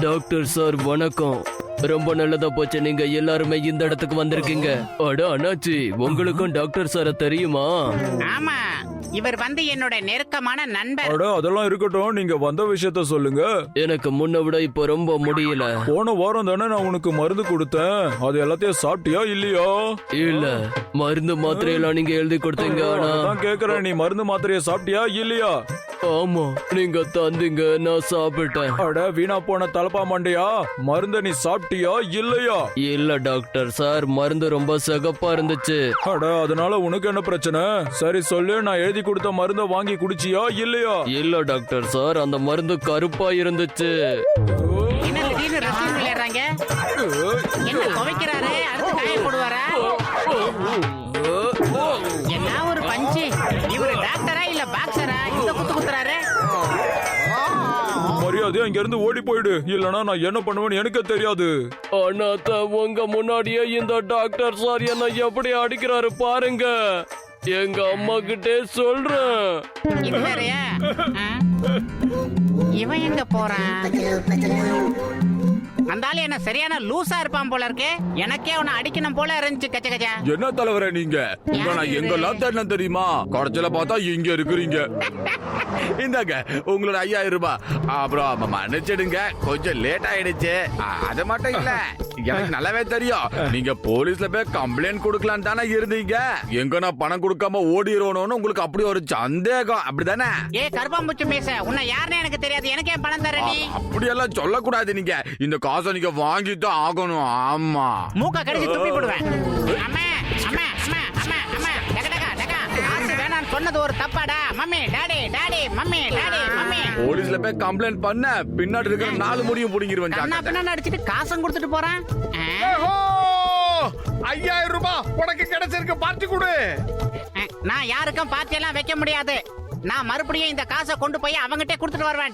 Doctor sir வணக்கம். ரொம்ப நல்லதா போச்சு. நீங்க எல்லாருமே இந்த இடத்துக்கு வந்திருக்கீங்க. அட அண்ணாச்சி உங்களுக்கும் டாக்டர் சார தெரியுமா? ஆமா. இவர் வந்து என்னோட நெருக்கமான நண்பர். அட அதெல்லாம் இருக்கட்டும். நீங்க வந்த விஷயத்த சொல்லுங்க. எனக்கு முன்ன விட இப்போ ரொம்ப முடியல. போன வாரம் தானே நான் உனக்கு மருந்து கொடுத்தேன். அது எல்லாத்தையும் சாப்பிட்டியா இல்லையா? இல்ல. மருந்து மாத்திரையெல்லாம் நீங்க எழுதி கொடுத்தீங்க ஆனா அதான் கேக்குறேன். நீ மருந்து மாத்திரைய சாப்பிட்டியா இல்லையா? ஆமா நீங்க தந்தீங்க நான் சாப்பிட்டேன். அட வீணா போன தலப்பா மண்டையா? மருந்த நீ சாப்பிட்டியா இல்லையா? இல்ல டாக்டர் சார் மருந்து ரொம்ப சிகப்பா இருந்துச்சு. அட அதனால உனக்கு என்ன பிரச்சனை? சரி சொல்லு நான் எழுதி கொடுத்த மருந்த வாங்கி குடிச்சியா இல்லையா? இல்ல டாக்டர் சார் அந்த மருந்து கருப்பா இருந்துச்சு. என்ன திடீர்னு ரெஸ்டாரண்ட் விளையாடுறாங்க? என்ன மரியாதையா இங்க இருந்து ஓடி போயிடு. இல்லனா நான் என்ன பண்ணுவேன்னு எனக்கு தெரியாது. அண்ணாத்த உங்க முன்னாடியே இந்த டாக்டர் சார் என்ன எப்படி அடிக்கிறாரு பாருங்க. எங்க அம்மா கிட்டே சொல்றேன்? இவன் எங்க போறான்? அந்த ஆளு என்ன சரியான லூசா இருப்பான் போல இருக்கு? எனக்கே அவனை அடிக்கணும் போல இருந்துச்சு கச்ச கச்சா. என்ன தலைவரே நீங்க? உங்க நான் எங்கெல்லாம் தேடினேன் தெரியுமா? குறைச்சல பார்த்தா இங்க இருக்கிறீங்க. இந்தாங்க உங்களோட ஐயாயிரம் ரூபாய். அப்புறம் மன்னிச்சிடுங்க கொஞ்சம் லேட் ஆயிடுச்சு. அது மட்டும் இல்ல. எனக்கு நல்லாவே தெரியும். நீங்க போலீஸ்ல போய் கம்ப்ளைண்ட் கொடுக்கலாம் தானே இருந்தீங்க. எங்க நான் பணம் கொடுக்காம ஓடிடுவோன்னு உங்களுக்கு அப்படி ஒரு சந்தேகம். அப்படிதானே? ஏ கருப்பாம்பூச்சி பேச உன்னை யாருன்னு எனக்கு தெரியாது. எனக்கே பணம் தர நீ. அப்படியெல்லாம் சொல்லக்கூடாது நீங்க. இந்த காசை நீங்க வாங்கித்தான் ஆகணும் ஆமா. மூக்க கடிச்சு துப்பி போடுவேன். அம்மா அம்மா அம்மா அம்மா அம்மா. டக டக டக. காசு வேணாம்னு சொன்னது ஒரு தப்பாடா. Mummy daddy daddy mummy daddy mummy. போலீஸ்ல போய் கம்ப்ளைண்ட் பண்ண பின்னாடி இருக்கிற நாலு முடியும் புடிங்கிருவேன் கண்ணா ஜாக்கிரதை. பின்னா அடிச்சிட்டு காசும் கொடுத்துட்டு போறான்! ஐயாயிரம் ரூபாய் உனக்கு கிடைச்சிருக்கு பார்த்து கொடு. நான் யாருக்கும் பாத்தியெல்லாம் வைக்க முடியாது. நான் மறுபடியும் இந்த காசை கொண்டு போய் அவங்கிட்டே கொடுத்துட்டு வருவேன்.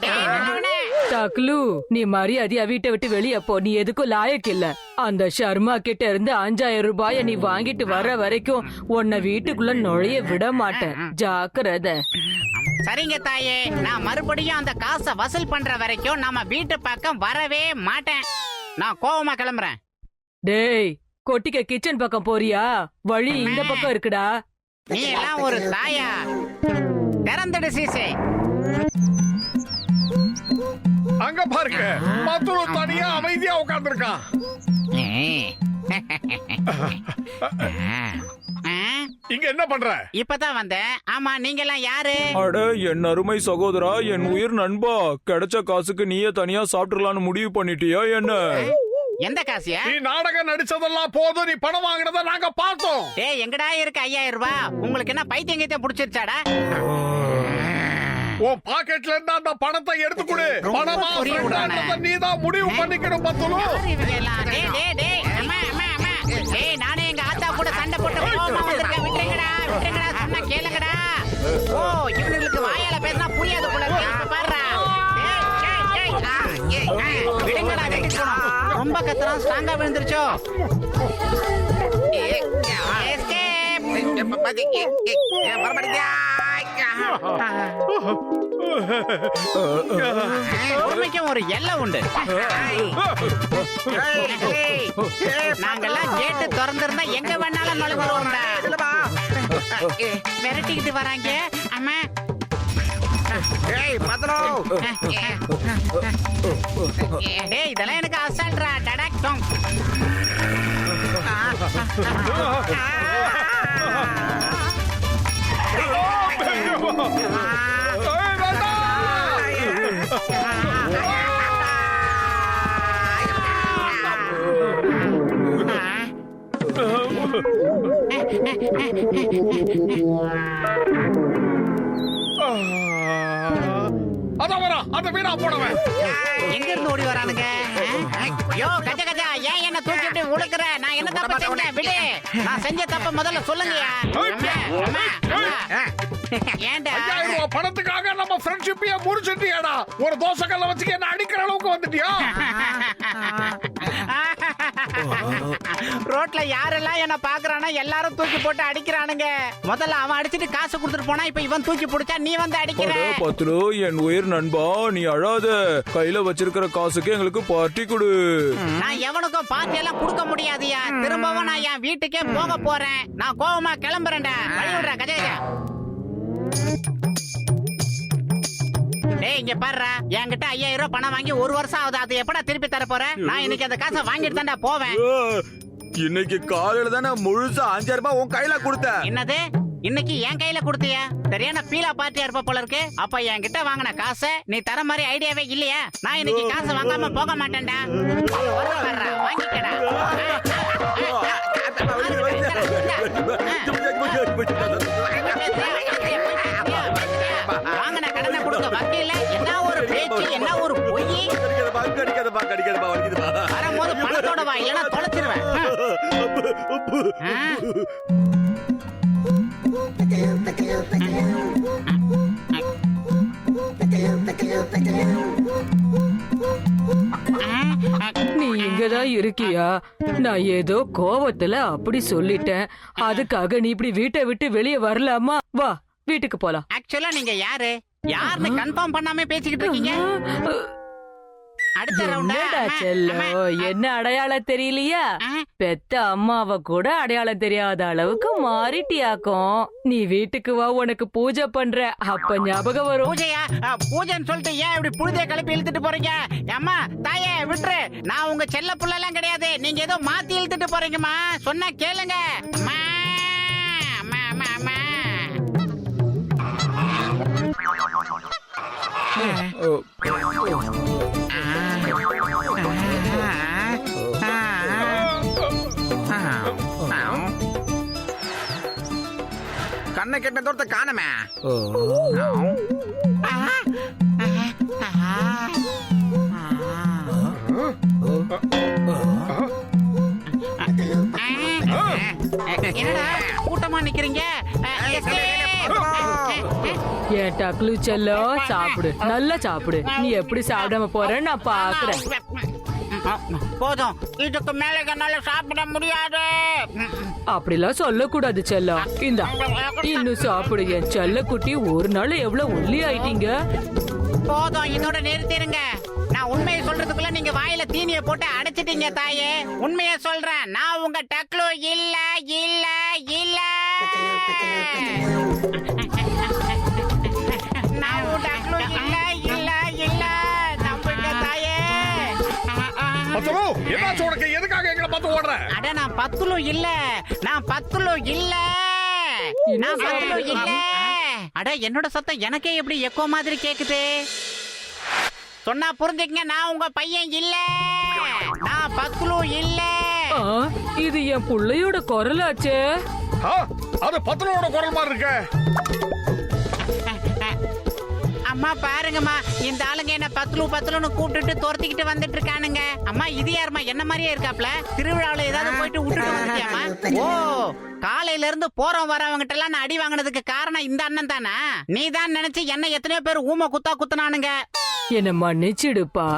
டக்லு நீ மரியாதையா வீட்டை விட்டு வெளிய போ. நீ எதுக்கும் லாயக்கு இல்ல. அந்த ஷர்மா கிட்ட இருந்து அஞ்சாயிரம் ரூபாய நீ வாங்கிட்டு வர வரைக்கும் உன்னை வீட்டுக்குள்ள நுழைய விட மாட்டேன். ஜாக்கிரதை. சரிங்க தாயே. நான் மறுபடியும் அந்த காசை வசூல் பண்ற வரைக்கும் நம்ம வீட்டு பக்கம் வரவே மாட்டேன். நான் கோவமா கிளம்புறேன். டேய் கொட்டிக்க கிச்சன் பக்கம் போறியா? வழி இந்த பக்கம் இருக்குடா. நீ எல்லாம் ஒரு தாயா. திறந்துடு சீசே. அங்க பாருங்க. மதுரு தனியா அமைதியா உட்கார்ந்துருக்கான் இங்க என்ன பண்ற? இப்பதான் வந்தேன். ஆமா நீங்க எல்லாம் யாரு? அட என் அருமை சகோதரா என் உயிர் நண்பா. கிடைச்ச காசுக்கு நீயே தனியா சாப்பிட்டுலான்னு முடிவு பண்ணிட்டியா என்ன? எந்த காசியா நீ நாடகம் நடிச்சதெல்லாம் போதும் நீ பணம் வாங்கினதை நாங்க பார்த்தோம் டேய் எங்கடா இருக்கு ஐயாயிரம் ரூபாய் உங்களுக்கு என்ன பைத்தியம் கீத்தியம் புடிச்சிருச்சாடா உன் பாக்கெட்ல இருந்து அந்த பணத்தை எடுத்து கொடு பணமா. நீ தான் முடிவு பண்ணிக்கணும் பத்துலு யாரு இவங்க எல்லாம்? டேய், நானே எங்க ஆத்தா கூட சண்டை போட்டு வந்திருக்கேன். விட்டுருங்கடா, விட்டுருங்கடா, சொன்னா கேளுங்கடா. ஓ, இவனுங்களுக்கு வாயால பேசினா புரியாது போல இருக்கு. கத்துறான் ஸ்ட்ராங்கா விழுந்துருச்சோ. பொறுமைக்கும் ஒரு எல்லை உண்டு நாங்கெல்லாம் கேட்டு திறந்திருந்தா எங்க வேணாலும் நுழைஞ்சிருவோம்டா விரட்டிக்கிட்டு வராங்க அம்மா டேய் இதெல்லாம் எனக்கு அசால்ட்ரா டடாக் டோங் ஏய், அதான் வரான் அந்த வீணா போனவன். எங்க இருந்து ஓடி வரானுங்க? யோ கஜ கஜா. ஏன் என்ன தூக்கிட்டு உழுக்குற? நான் என்ன தப்பு செஞ்சேன்? விடு. நான் செஞ்ச தப்ப முதல்ல சொல்லுங்கயா. ஏன்டா பணத்துக்காக நம்ம ஃப்ரெண்ட்ஷிப்பையே முடிச்சிட்டியாடா. ஒரு தோசை கல்ல வச்சுக்க என்ன அடிக்கிற அளவுக்கு வந்துட்டியா? ரோட்ல யாரெல்லாம் என்ன பாக்குறானோ எல்லாரும் தூக்கி போட்டு அடிக்கிறானுங்க. முதல்ல அவன் அடிச்சிட்டு காசு கொடுத்துட்டு போனா இப்ப இவன் தூக்கி பிடிச்சா நீ வந்து அடிக்கிற? அட பத்துலு என் உயிர் நண்பா நீ அழாத. கையில வச்சிருக்கிற காசுக்கு எங்களுக்கு பார்ட்டி கொடு. நான் எவனுக்கும் பார்ட்டி எல்லாம் கொடுக்க முடியாதுயா. திரும்பவும் நான் என் வீட்டுக்கே போக போறேன். நான் கோவமா கிளம்புறேன்டா. வழி விடுறா கஜேஜா. டேய் இங்க பாருடா. என்கிட்ட ஐயாயிரம் ரூபாய் பணம் வாங்கி ஒரு வருஷம் ஆகுது. அது எப்படா திருப்பி தர போறேன் நான் இன்னைக்கு அந்த காசை வாங்கிட்டு தான்டா போவேன். இன்னைக்கு காலையில தானே முழுசா அஞ்சாயிரம் ரூபாய் உன் கையில கொடுத்த என்னது இன்னைக்கு என் கையில கொடுத்தியா சரியான பீலா பார்ட்டியா இருப்ப போல இருக்கு அப்ப என்கிட்ட வாங்கின காசை நீ தர மாதிரி ஐடியாவே இல்லையா நான் இன்னைக்கு காசு வாங்காம போக மாட்டேன்டா வாங்கிக்கடா வாங்கின கடனை கொடுக்க வக்கீல என்ன ஒரு பேச்சு என்ன ஒரு பொய் கடிக்காதப்பா, கடிக்காதப்பா, கடிக்காதப்பா, வலிக்குதுப்பா. வரும்போது பணத்தோட வா இல்லைன்னா தொலைச்சிருவேன். நீ இங்கதான் இருக்கியா? நான் ஏதோ கோவத்துல அப்படி சொல்லிட்டேன். அதுக்காக நீ இப்படி வீட்டை விட்டு வெளியே வரலாமா? வா வீட்டுக்கு போலாம். ஆக்சுவலா நீங்க யாரு? யாருன்னு கன்ஃபார்ம் பண்ணாம பேசிக்கிட்டு இருக்கீங்க? அடுத்த ரவுண்டா செல்லம்? என்ன அடையாளம் தெரியலையா? பெத்த அம்மாவ கூட அடையாளம் தெரியாத அளவுக்கு மாறிட்டியாக்கும். நீ வீட்டுக்கு வா உனக்கு பூஜை பண்ற. அப்ப ஞாபகம் வரும். பூஜையா? பூஜைன்னு சொல்லிட்டு ஏன் இப்படி புழுதிய கிளப்பி இழுத்துட்டு போறீங்க? அம்மா தாயே விட்டுரு. நான் உங்க செல்ல புள்ள எல்லாம் கிடையாது. நீங்க ஏதோ மாத்தி இழுத்துட்டு போறீங்கம்மா. சொன்னா கேளுங்க. அம்மா. கண்ணை கெட்ட தூரத்தை காணமே. என்னடா கூட்டமா நிக்கிறீங்க? டக்லு செல்லம் சாப்பிடு. நல்லா சாப்பிடு. நீ எப்படி சாப்பிடாம போறேன்னு நான் பாக்குறேன். போதும். இதுக்கு மேல என்னால சாப்பிட முடியாது. அப்படிலாம் சொல்லக்கூடாது செல்லம் இந்தா இன்னும் சாப்பிடு என் செல்ல குட்டி ஒரு நாள் எவ்வளவு ஒல்லி ஆயிட்டீங்க? போதும் இதோட நிறுத்திருங்க நான் உண்மையை சொல்றதுக்குள்ள நீங்க வாயில தீனிய போட்டு அடைச்சிட்டீங்க தாயே. உண்மையை சொல்றேன். நான் உங்க டக்லு இல்ல இல்ல இல்ல. பத்துலு என்னாச்சு உனக்கு? எதுக்காக எங்களை பார்த்து ஓடுற? அட நான் பத்துலு இல்ல. நான் பத்துலு இல்ல. நான் பத்துலு இல்ல. அட என்னோட சத்தம் எனக்கே எப்படி எக்கோ மாதிரி கேக்குது? சொன்னா புரிஞ்சுக்கங்க நான் உங்க பையன் இல்ல. நான் பத்துலு இல்ல. இது என் புள்ளையோட குரலாச்சே. அது பத்துலோட குரல் மாதிரி இருக்க. அம்மா பாருங்கம்மா. இந்த ஆளுங்க என்ன பத்துலு பத்துலுன்னு கூப்பிட்டுட்டு துரத்திக்கிட்டு வந்துட்டு இருக்கானுங்க அம்மா இது யாரும்மா? என்ன மாதிரியே இருக்காப்ல? திருவிழாவுல ஏதாவது போயிட்டு விட்டுட்டு வந்துட்டியாம்மா? ஓ காலையில இருந்து போறோம் வரவங்கிட்ட எல்லாம் நான் அடி வாங்கினதுக்கு காரணம் இந்த அண்ணன் தானா? நீ தான் நினைச்சு என்ன எத்தனையோ பேர் ஊம குத்தா குத்துனானுங்க. என்ன மன்னிச்சிடுப்பா.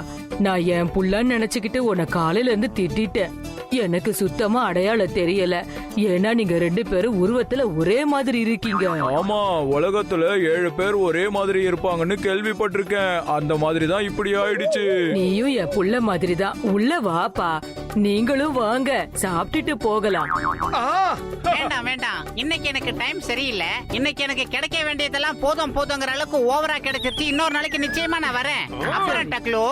நான் என் புள்ளன்னு நினைச்சுக்கிட்டு உன்னை காலையில இருந்து திட்டிட்டேன். எனக்கு சுத்தமா அடையாளம் தெரியல. ஏன்னா நீங்க ரெண்டு பேரும் உருவத்துல ஒரே மாதிரி இருக்கீங்க. ஆமா உலகத்துல ஏழு பேர் ஒரே மாதிரி இருப்பாங்கன்னு கேள்விப்பட்டிருக்கேன். அந்த மாதிரி தான் இப்படி ஆயிடுச்சு. நீயும் என் புள்ள மாதிரிதான். உள்ள வாப்பா. நீங்களும் வாங்க. சாப்பிட்டுட்டு போகலாம். ஆ, வேண்டாம் வேண்டாம். இன்னைக்கு எனக்கு டைம் சரியில்லை. இன்னைக்கு எனக்கு கிடைக்க வேண்டியதெல்லாம் போதும் போதுங்கிற அளவுக்கு ஓவரா கிடைச்சிருச்சு. இன்னொரு நாளைக்கு நிச்சயமா நான் வரேன். அப்புறம் டக்லு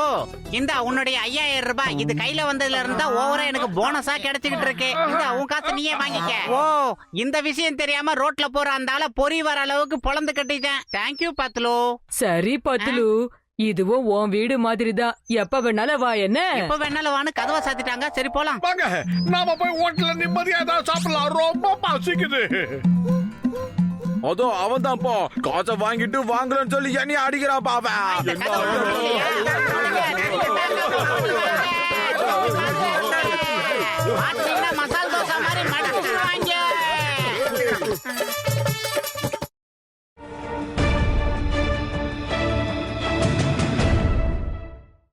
இந்த உன்னுடைய ஐயாயிரம் ரூபாய் இது கையில வந்ததுல இருந்தா ஓவரா எனக்கு போனஸா கிடைச்சுக்கிட்டு இருக்கு. இந்த உன் காசு நீயே வாங்கிக்க. ஓ இந்த விஷயம் தெரியாம ரோட்ல போற அந்த ஆள பொறி வர அளவுக்கு பொழந்து கட்டிட்டேன். தேங்க்யூ பத்லு. சரி பத்துலு இதுவும் உன் வீடு மாதிரிதான் எப்ப வேணாலும் வா என்ன எப்ப வேணாலும் வான்னு கதவை சாத்திட்டாங்க சரி போலாம் வாங்க நாம போய் ஹோட்டல்ல நிம்மதியா ஏதாவது சாப்பிடலாம் ரொம்ப பசிக்குது அதோ அவன் தான்ப்பா காசை வாங்கிட்டு வாங்கலன்னு சொல்லி என்னைய அடிக்கிறான் பாவன் இந்த